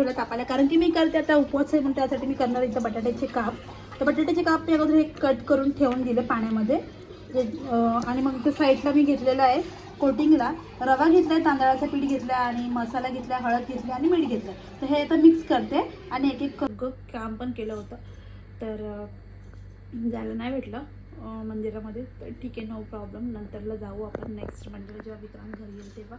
थोडं तापायला. कारण की मी करते आता उपवास आहे म्हणून त्यासाठी मी करणार इथं बटाट्याचे काप. तर बटाट्याचे काप मी अगोदर एक कट करून ठेवून दिले पाण्यामध्ये. आणि मग इथं साईडला मी घेतलेलं आहे कोटिंगला. रवा घेतला आहे तांदळाचं पीठ घेतलं आणि मसाला घेतला हळद घेतली आणि मीठ घेतलं. तर हे आता मिक्स करते आणि एक एक काम पण केलं होतं. तर जायला नाही भेटलं मंदिरामध्ये. तर ठीक आहे नो प्रॉब्लेम नंतरला जाऊ आपण नेक्स्ट मंदिर जेव्हा विक्रांत घरी येईल तेव्हा.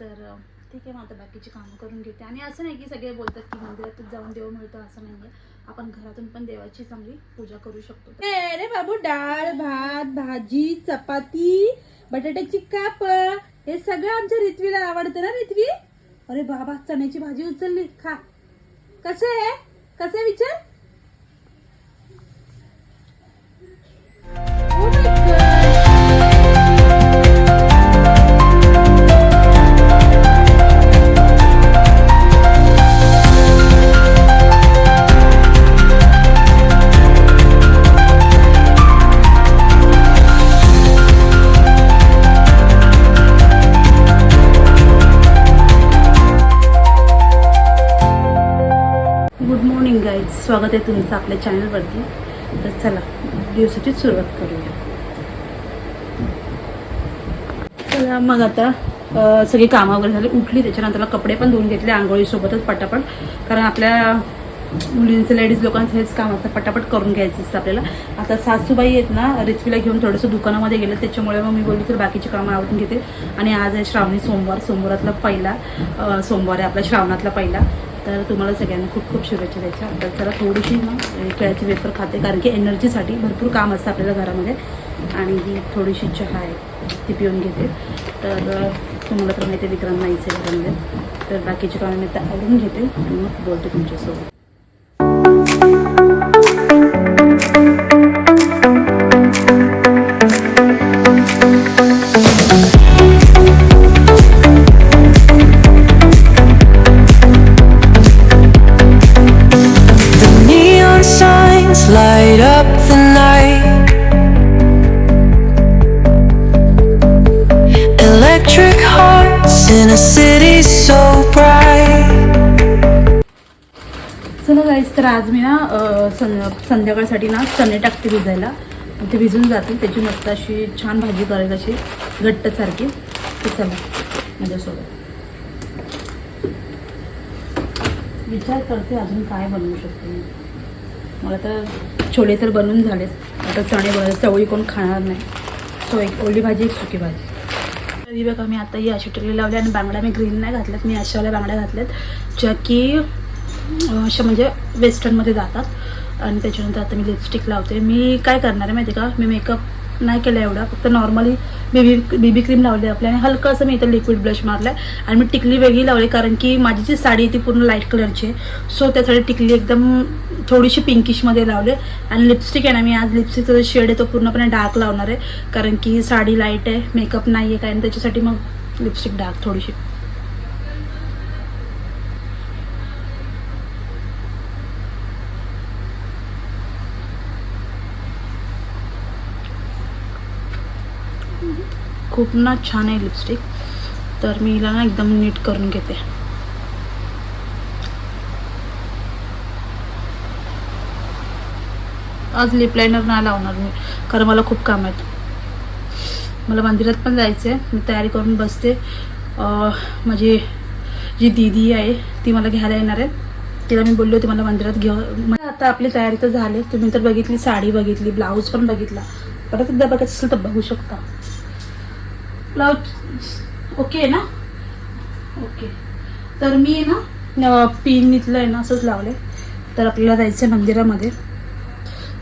तर ठीक आहे मग आता बाकीची कामं करून घेते. आणि असं नाही की सगळे बोलतात की मंदिरातच जाऊन देव मिळतो असं नाही आहे आपण घरातून पण देवाची चांगली पूजा करू शकतो. अरे बाबू डाळ भात भाजी चपाती बटाट्याची काप हे सगळं आमच्या रिथवीला आवडतं ना रिथवी अरे बाबा चण्याची भाजी उचलली. खा. कसं आहे? कसं आहे विचार? स्वागत आहे तुमचं आपल्या चॅनलवरती. तर चला दिवसाची सुरुवात करूया. चला मग आता सगळी कामं वगैरे झाली. उठली त्याच्यानंतर कपडे पण धुवून घेतले आंघोळीसोबतच पटापट. कारण आपल्या मुलींचं लेडीज लोकांचं हेच काम असतं पटापट करून घ्यायचं असतं आपल्याला. आता सासूबाई आहेत ना रिचवीला घेऊन थोडंसं दुकानामध्ये गेलं त्याच्यामुळे मग मी बोलली तर बाकीची कामं आवडून घेते. आणि आज आहे श्रावणी सोमवार सोमवारातला पहिला सोमवार आहे आपला श्रावणातला पहिला. तर तुम्हाला सगळ्यांना खूप खूप शुभेच्छा द्यायच्या. तर जरा थोडीशी ना केळ्याची वेफर खाते कारण की एनर्जीसाठी भरपूर काम असतं आपल्याला घरामध्ये. आणि ही थोडीशी चहा आहे ती पिऊन घेते. तर तुम्हाला तर माहिती विक्रम विक्रांत नाहीच आहे घरामध्ये. तर बाकीची कामं मी आता आवडून घेते आणि मग बोलते तुमच्यासोबत. In a city so bright. चला गाईस तर आज मी ना सं संध्याकाळसाठी ना चणे टाकते भिजायला. ते भिजून जातील त्याची मस्त अशी छान भाजी करायची अशी घट्टसारखी ते चला माझ्यासोबत. विचार करते अजून काय बनवू शकते मी. मला तर छोले तर बनवून झालेच. आता चणे बनवले चवळी कोण खाणार नाही. सो एक ओली भाजी एक सुकी भाजी. बघा मी आता ही अशी टिकली लावली आणि बांगड्या मी ग्रीन नाही घातल्यात मी अशावाल्या बांगड्या घातल्यात ज्या की अशा म्हणजे वेस्टर्नमध्ये जातात. आणि त्याच्यानंतर आता मी लिपस्टिक लावते. मी काय करणार आहे माहिती आहे का? मी मेकअप नाही केला एवढा. फक्त नॉर्मली बेबी बेबी क्रीम लावली आपल्या आणि हलकं असं मी इथं लिक्विड ब्लश मारलं आहे आणि मी टिकली वेगळी लावली कारण की माझी जी साडी आहे ती पूर्ण लाइट कलरची आहे. सो त्यासाठी टिकली एकदम थोडीशी पिंकिशमध्ये लावले. आणि लिपस्टिक आहे ना मी आज लिपस्टिकचा जो शेड आहे तो पूर्णपणे डार्क लावणार आहे. कारण की साडी लाइट आहे मेकअप नाही आहे काय आणि त्याच्यासाठी मग लिपस्टिक डार्क थोडीशी. खूप ना छान आहे लिपस्टिक तर मी हिला ना एकदम नीट करून घेते. आज लिप लायनर नाही लावणार मी कारण मला खूप काम आहेत. मला मंदिरात पण जायचं आहे मी तयारी करून बसते. माझी जी दीदी आहे ती मला घ्यायला येणार आहे. तिला मी बोलली होती मला मंदिरात घेऊ म्हणजे आता आपली तयारी तर झाली. तुम्ही तर बघितली साडी बघितली ब्लाऊज पण बघितला. परत एकदा बघायचं असेल तर बघू शकता. ब्लाऊज ओके आहे ना? ओके. तर मी ना पिन इथलं आहे ना असंच लावले तर आपल्याला जायचं आहे मंदिरामध्ये.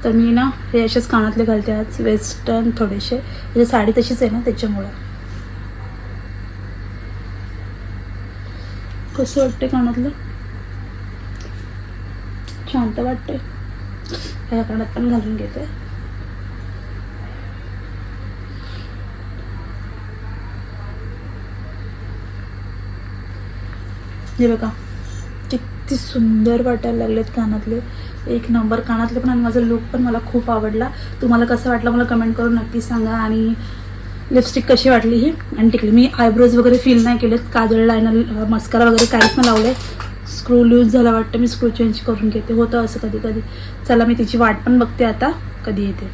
तर मी ना हे असेच कानातले घालते आज वेस्टर्न थोडेसे. म्हणजे साडी तशीच आहे ना त्याच्यामुळं. कसं वाटते कानातलं? शांत वाटते ह्या कानात पण घालून घेते. हे बघा किती सुंदर वाटायला लागलेत कानातले. एक नंबर कानातले पण आणि माझा लुक पण मला खूप आवडला. तुम्हाला कसं वाटलं मला कमेंट करून नक्की सांगा आणि लिपस्टिक कशी वाटली ही? आणि टिकली मी आयब्रोज वगैरे फील नाही केलेत. काजळ लायनर मस्कारा वगैरे काहीच नाही लावले स्क्रू लूज झाला वाटतं मी स्क्रू चेंज करून घेते. होतं असं कधी कधी. चला मी तिची वाट पण बघते आता. कधी येते.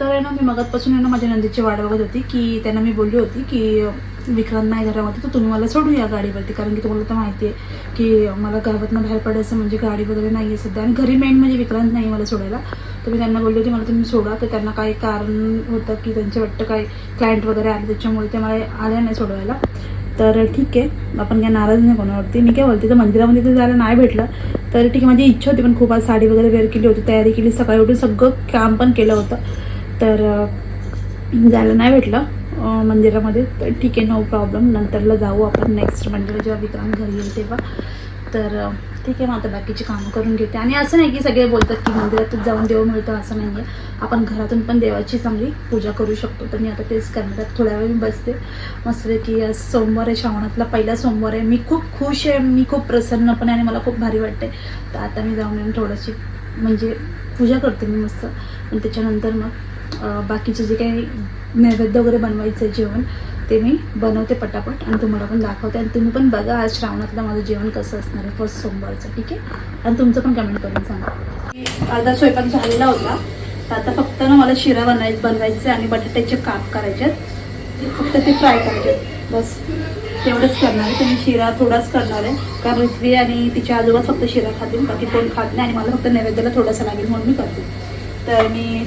तर आहे ना मी मगातपासून आहे ना माझ्या नंदीची वाट बघत होती की त्यांना मी बोलली होती की विक्रांत नाही घरामध्ये तर तुम्ही मला सोडून या गाडीवरती. कारण की तुम्हाला तर माहिती आहे की मला गावातनं बाहेर पडायचं म्हणजे गाडी वगैरे नाही आहे सध्या. आणि घरी मेन म्हणजे विक्रांत नाही मला सोडायला. तर मी त्यांना बोलली होती मला तुम्ही सोडा तर त्यांना काही कारण होतं की त्यांचे वाटतं काही क्लायंट वगैरे आले त्याच्यामुळे ते मला आल्या नाही सोडवायला. तर ठीक आहे आपण काय नाराज नाही कोणावरती. मी काय बोलते तर मंदिरामध्ये तर जायला नाही भेटलं. तर ठीक आहे माझी इच्छा होती पण खूप. आज साडी वगैरे वेअर केली होती तयारी केली सकाळी उठून सगळं काम पण केलं होतं. तर जायला नाही भेटलं. मंदिरामध्ये. तर ठीक आहे नो प्रॉब्लेम नंतरला जाऊ आपण नेक्स्ट मंदिर जेव्हा विक्रम घरी येईल तेव्हा. तर ठीक आहे मग आता बाकीची कामं करून घेते. आणि असं नाही की सगळे बोलतात की मंदिरातच जाऊन देव मिळतं असं नाही आहे आपण घरातून पण देवाची चांगली पूजा करू शकतो. तर मी आता तेच करणार थोड्या वेळ मी बसते. मस्त की आज सोमवार आहे. श्रावणातला पहिला सोमवार आहे. मी खूप खुश आहे. मी खूप प्रसन्न पण आहे आणि मला खूप भारी वाटते तर आता मी जाऊन येऊन थोडीशी म्हणजे पूजा करते मी मस्त. आणि त्याच्यानंतर मग बाकीचे जे काही नैवेद्य वगैरे बनवायचं आहे जेवण ते मी बनवते पटापट आणि तुम्हाला पण दाखवते. आणि तुम्ही पण बघा आज श्रावणातलं माझं जेवण कसं असणार आहे फर्स्ट सोमवारचं ठीक आहे? आणि तुमचं पण कमेंट करून सांगा. अर्धा स्वयंपाक झालेला होता. तर आता फक्त ना मला शिरा बनवाय बनवायचे आणि बटाट्याचे काप करायचे आहेत. फक्त ते फ्राय करायचे बस. तेवढंच करणार आहे. तुम्ही शिरा थोडाच करणार आहे. कारण रिथवी आणि तिच्या आजोबा फक्त शिरा खातील बाकी कोण खात नाही आणि मला फक्त नैवेद्याला थोडासा लागेल म्हणून मी करते. तर मी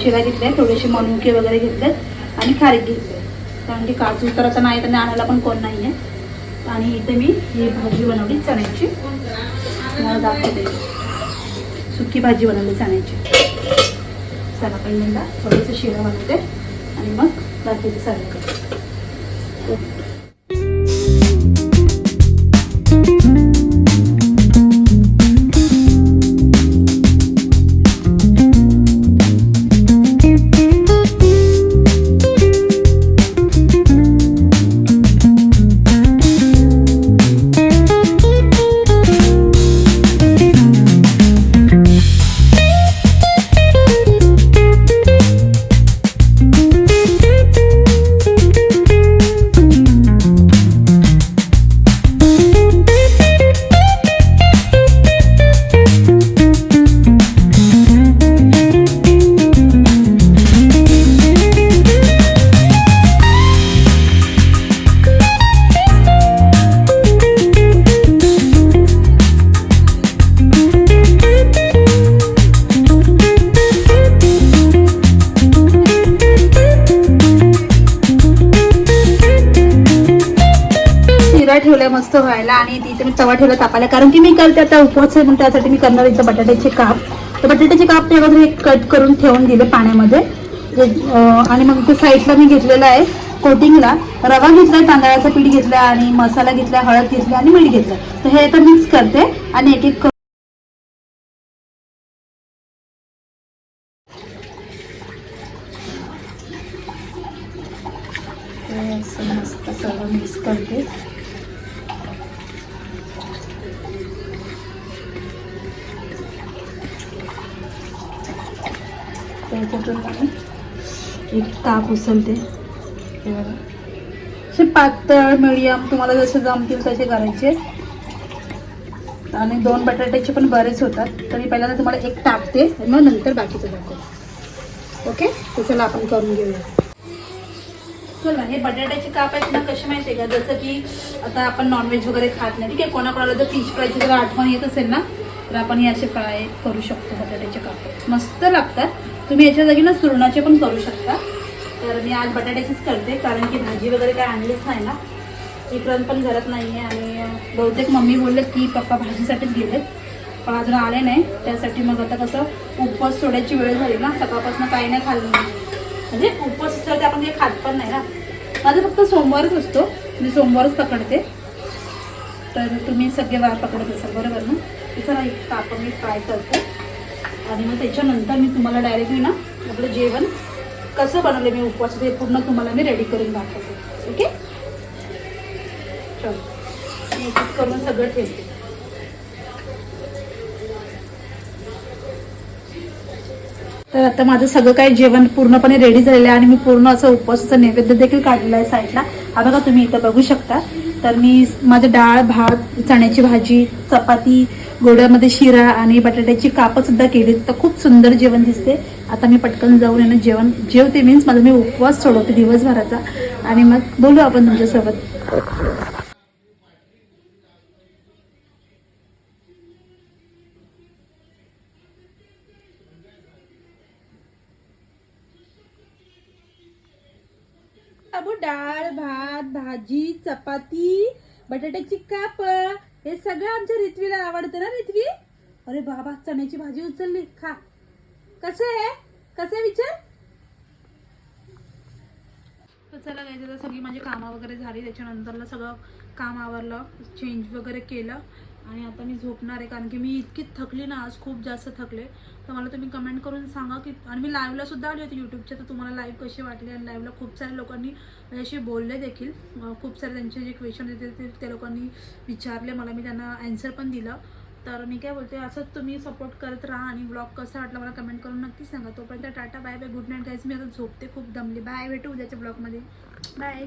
शिरा घेतल्या आहे थोडेसे मनुके वगैरे घेतलेत आणि खारीक घेतले कारण की काजू तर आता नाही तर आणायला पण कोण नाही आहे आणि इथे मी ही भाजी बनवली चण्याची. तुम्हाला दाखवते. सुकी भाजी बनवली चण्याची. चला पहिल्यांदा थोडंसं शिरा बनवते आणि मग बाकीचं सर्व करते. मस्त व्हायला आणि तिथे मी तवा ठेवला तापायला. कारण की मी करते आता उपवास आहे म्हणून त्यासाठी मी करणार इथं बटाट्याचे काप. तर बटाट्याचे काप ते अगोदर एक कट करून ठेवून दिले पाण्यामध्ये. आणि मग इथे साईडला मी घेतलेला आहे कोटिंगला. रवा घेतलाय तांदळाचा पीठ घेतलं आणि मसाला घेतला हळद घेतली आणि मीठ घेतलं. तर हे आता मिक्स करते आणि एक एक मस्त मिक्स करते. एक ताप उचलते हे बघा. असे पातळ मिडियम तुम्हाला जसे जमतील तसे करायचे. आणि दोन बटाट्याचे पण बरेच होतात. तर मी पहिल्यांदा तुम्हाला एक टाकते आणि मग नंतर बाकीचं टाकते. ओके तर चला आपण करून घेऊया. चला हे बटाट्याचे काप आहेत ना कसे माहिती आहे का? जसं की आता आपण नॉनव्हेज वगैरे खात नाही. ठीक आहे? कोणाकोणाला जर फिश फ्रायची जर आठवण येत असेल ना तर आपण हे असे फ्राय करू शकतो बटाट्याचे काप. मस्त लागतात. तुम्ही याच्या जागी ना सुरणाचे पण करू शकता. तर मी आज बटाट्याचीच करते कारण की भाजी वगैरे काय आणलीच नाही ना. चिकन पण घरात नाही आहे आणि बहुतेक मम्मी बोलले की पप्पा भाजीसाठीच गेलेत. पण अजून आले नाही. त्यासाठी मग आता कसं उपवास सोडायची वेळ झाली ना सकाळपासून काही नाही खाल्लं. म्हणजे उपवास तर आपण काही खात पण नाही ना. माझं फक्त सोमवारच असतो. मी सोमवारच पकडते. तर तुम्ही सगळे वार पकडत असाल बरोबर ना? तिचं ना एक काप मी ट्राय करते. आणि मग त्याच्यानंतर मी तुम्हाला डायरेक्टली ना आपलं जेवण कसं बनवलं मी उपवास ते पूर्ण तुम्हाला मी रेडी करून दाखवते. ओके चल. मी एक करून सगळं ठेवते. तर आता माझं सगळं काही जेवण पूर्णपणे रेडी झालेलं आहे आणि मी पूर्ण असं उपवासाचा नैवेद्य देखील काढलेला आहे साईडला हा बघा तुम्ही इथं बघू शकता. तर मी माझं डाळ भात चण्याची भाजी चपाती गोड्यामध्ये शिरा आणि बटाट्याची कापंसुद्धा केली तर खूप सुंदर जेवण दिसते. आता मी पटकन जाऊन येणं जेवण. जेवते मीन्स माझा मी उपवास सोडवते दिवसभराचा. आणि मग बोलू आपण तुमच्यासोबत. भाजी चपाती बटाट्याची काप हे सगळं आमच्या रिथवीला आवडतं ना रिथवी अरे बाबा चण्याची भाजी उचलली खा. कसं आहे? कसं आहे विचार? चला काय सगळी माझी कामं वगैरे झाली त्याच्यानंतरला सगळं काम आवरलं चेंज वगैरे केलं. आणि आता मी झोपणार आहे कारण की मी इतकी थकली ना आज खूप जास्त थकले. तर मला तुम्ही कमेंट करून सांगा की आणि मी लाईव्हला सुद्धा आली होती यूट्यूबच्या तर तुम्हाला लाईव्ह कशी वाटली? आणि लाईव्हला खूप साऱ्या लोकांनी माझ्याशी बोलले देखील. खूप सारे त्यांचे जे क्वेश्चन होते ते त्या लोकांनी विचारले. मला मी त्यांना ॲन्सर पण दिलं. तर मी काय बोलते असंच तुम्ही सपोर्ट करत राहा आणि ब्लॉग कसा वाटला मला कमेंट करून नक्की सांगा. तोपर्यंत tata bye bye good night guys मी आता झोपते खूप दमली. बाय भेटू उद्याच्या ब्लॉगमध्ये बाय